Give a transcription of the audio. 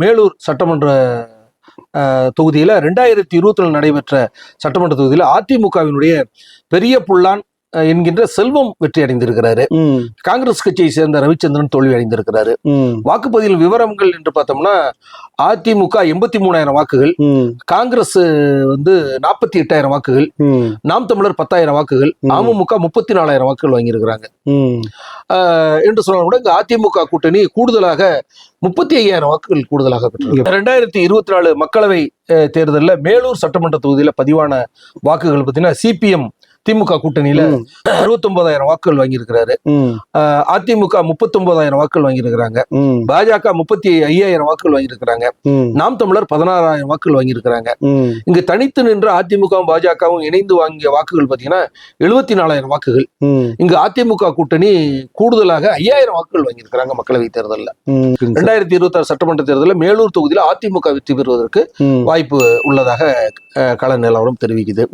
மேலூர் சட்டமன்ற தொகுதியில் ரெண்டாயிரத்தி இருபத்தி நடைபெற்ற சட்டமன்ற தொகுதியில் அதிமுகவினுடைய பெரிய புல்லான் என்கின்ற செல்வம் வெற்றி அடைந்திருக்கிறாரு. காங்கிரஸ் கட்சியை சேர்ந்த ரவிச்சந்திரன் தோல்வி அடைந்திருக்கிறாரு. ம், வாக்குப்பதிவு விவரங்கள் என்று பார்த்தோம்னா அதிமுக எண்பத்தி மூணாயிரம் வாக்குகள் காங்கிரஸ் வந்து நாற்பத்தி எட்டாயிரம் வாக்குகள் நாம் தமிழர் பத்தாயிரம் வாக்குகள். அமமுக முப்பத்தி நாலாயிரம் வாக்குகள் வாங்கியிருக்கிறாங்க. என்று சொன்னால் கூட இங்க அதிமுக கூட்டணி கூடுதலாக முப்பத்தி ஐயாயிரம் வாக்குகள் கூடுதலாக பெற்றது ரெண்டாயிரத்தி இருபத்தி நாலு மக்களவை தேர்தல்ல மேலூர் சட்டமன்ற தொகுதியில பதிவான வாக்குகள் பார்த்தீங்கன்னா சிபிஎம் திமுக கூட்டணியில ம், அறுபத்தொன்பதாயிரம் வாக்குகள் வாங்கியிருக்கிறாரு. அதிமுக முப்பத்தொன்பதாயிரம் வாக்குகள் வாங்கியிருக்கிறாங்க. பாஜக முப்பத்தி ஐயாயிரம் வாக்குகள் வாங்கியிருக்கிறாங்க. நாம் தமிழர் பதினாறாயிரம் வாக்குகள் வாங்கியிருக்கிறாங்க. இங்கு தனித்து நின்ற அதிமுகவும் பாஜகவும் இணைந்து வாங்கிய வாக்குகள் பார்த்தீங்கன்னா எழுபத்தி நாலாயிரம் வாக்குகள் இங்கு அதிமுக கூட்டணி கூடுதலாக ஐயாயிரம் வாக்குகள் வாங்கியிருக்கிறாங்க மக்களவை தேர்தலில். ரெண்டாயிரத்தி இருபத்தி ஆறு சட்டமன்ற தேர்தலில் மேலூர் தொகுதியில் அதிமுக வெற்றி பெறுவதற்கு வாய்ப்பு உள்ளதாக கள நிலவரம் தெரிவிக்குது.